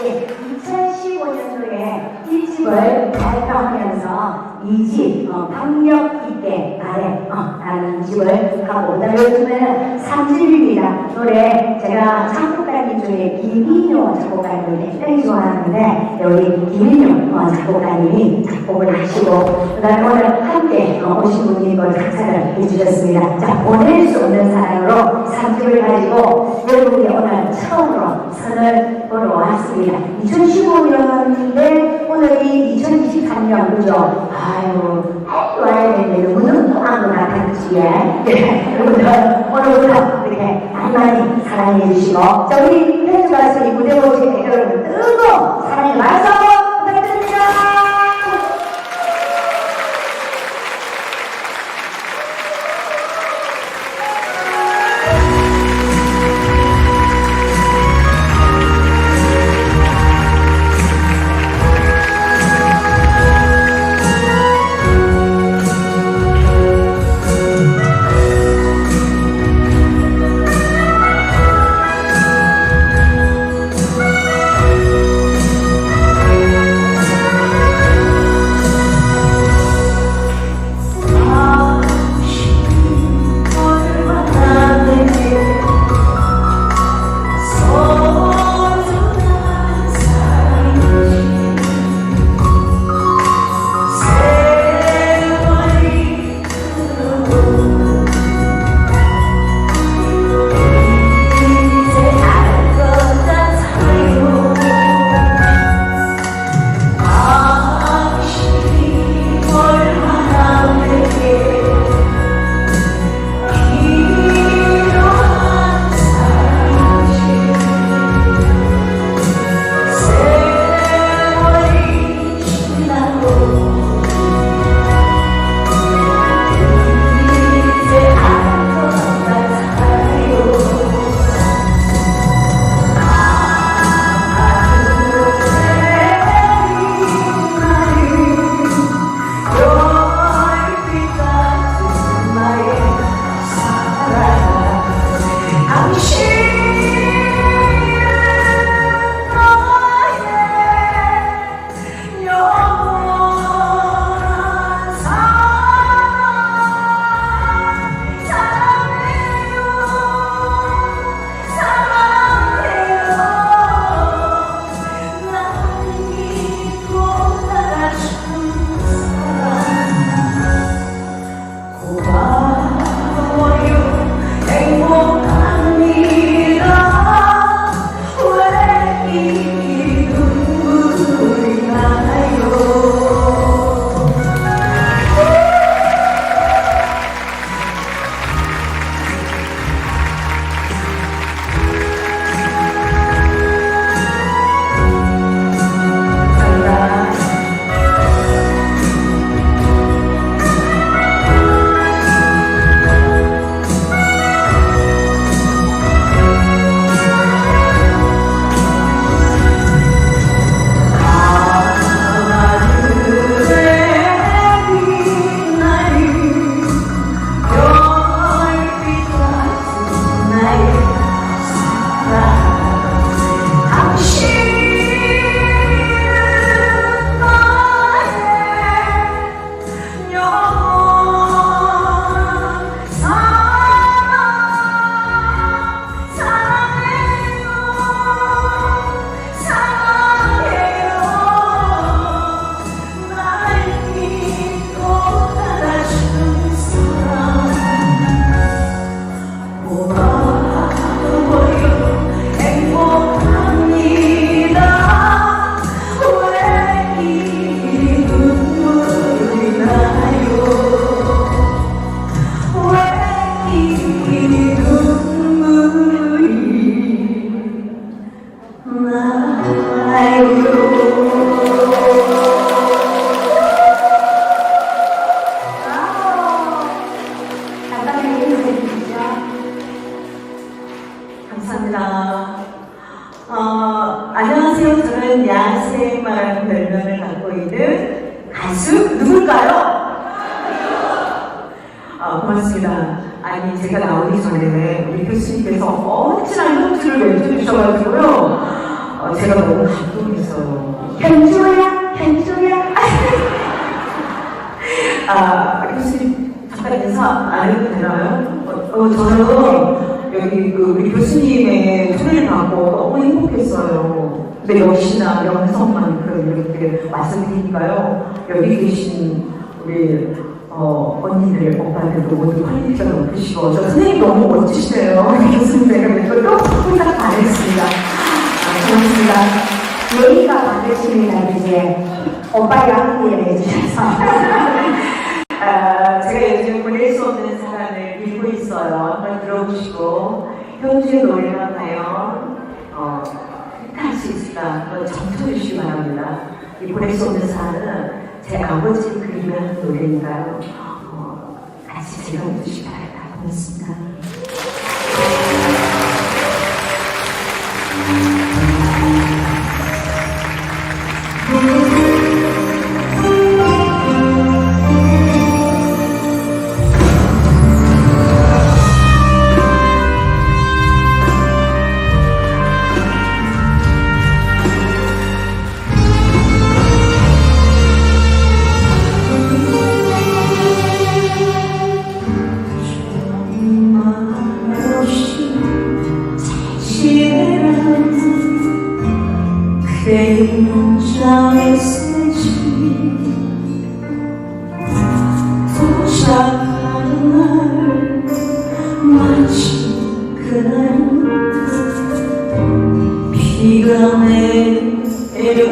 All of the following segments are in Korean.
네, 2015년도에 1집을 발표하면서 2집 어, 박력 있게 아래 어, 라는 2집을 하고 그다음에 요즘에는 3집입니다. 노래 제가 작곡가님 중에 김인효 작곡가님을 굉장히 좋아하는데 여기 김인효 어, 작곡가님이 작곡을 하시고 그 다음에 오늘 함께 어, 오신 분이 이걸 작사를 해주셨습니다. 자, 보낼 수 없는 사랑으로 3집을 가지고 여러분이 오늘 처음으로 선을 보러 왔습니다. 2015년인데 오늘이 2023년 그죠? 아유, 빨리 와야 되는데 너무너무 또 아무나. 여러분들 오늘부터 이렇게 많이 많이 사랑해 주시고 자 우리 현주 가수이 무대 보시는 여러분 뜨거운 사랑의 말씀 Hallelujah. 아, 교수님, 잠깐 인사 안 해도 되나요? 어, 어, 저는 여기 그 우리 교수님의 소리를 받고 너무 행복했어요. 근데 역시나 영성만큼 이렇게 말씀드리니까요. 여기 계신 우리 어, 언니들, 오빠들도 모두 퀄리티가 높으시고, 저 선생님 너무 멋지시네요. 교수님 또 혼자 반했습니다. 아, 고맙습니다. 예의가 받으십니다, 이제. 오빠 양띠에 해주셔서. 아, 제가 요즘 보낼 수 없는 사랑을 읽고 있어요. 한번 들어보시고 노래가 과연 어, 할수 있을까 한번 점쳐해 주시기 바랍니다. 이 보낼 수 없는 사랑은 제 아버지 그림을 한 노래니까요. 어, 같이 즐겨주시기 바랍니다. 고맙습니다. 비가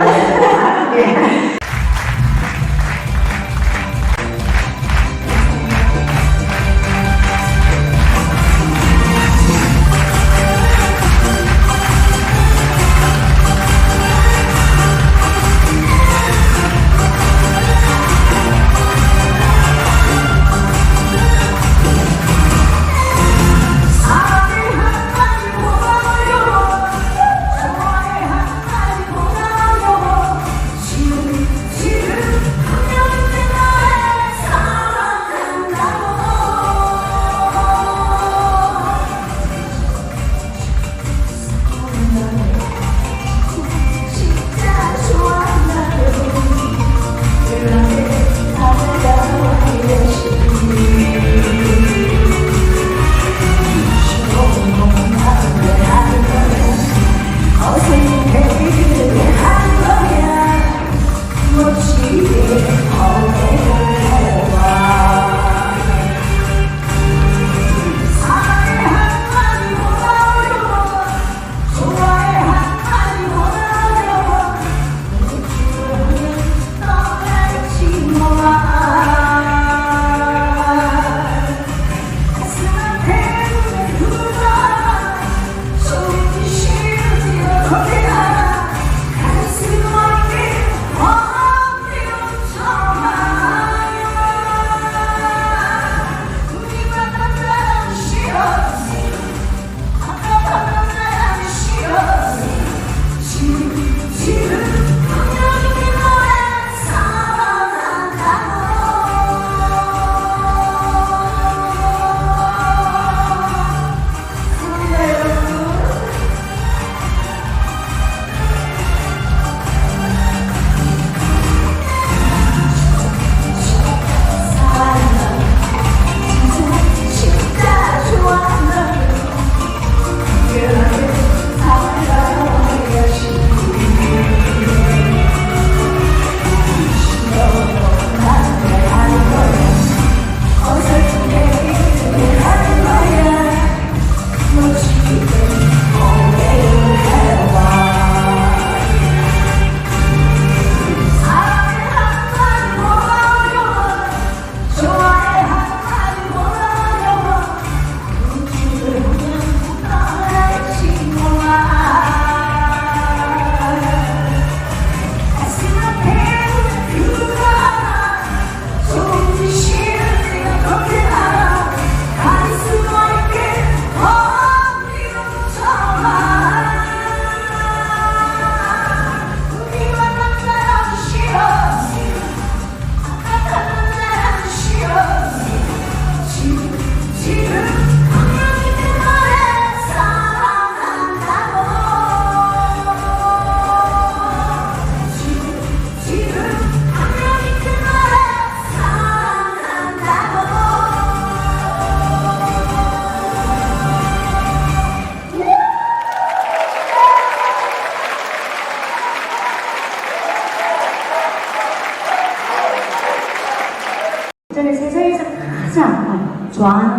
Deus.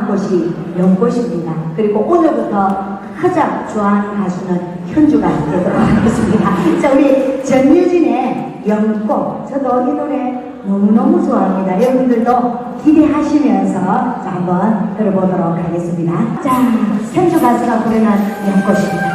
곳이 연꽃입니다. 그리고 오늘부터 가장 좋아하는 가수는 현주가 되도록 하겠습니다. 자, 우리 전유진의 연꽃. 저도 이 노래 너무너무 좋아합니다. 여러분들도 기대하시면서 자, 한번 들어보도록 하겠습니다. 자, 현주 가수가 부르는 연꽃입니다.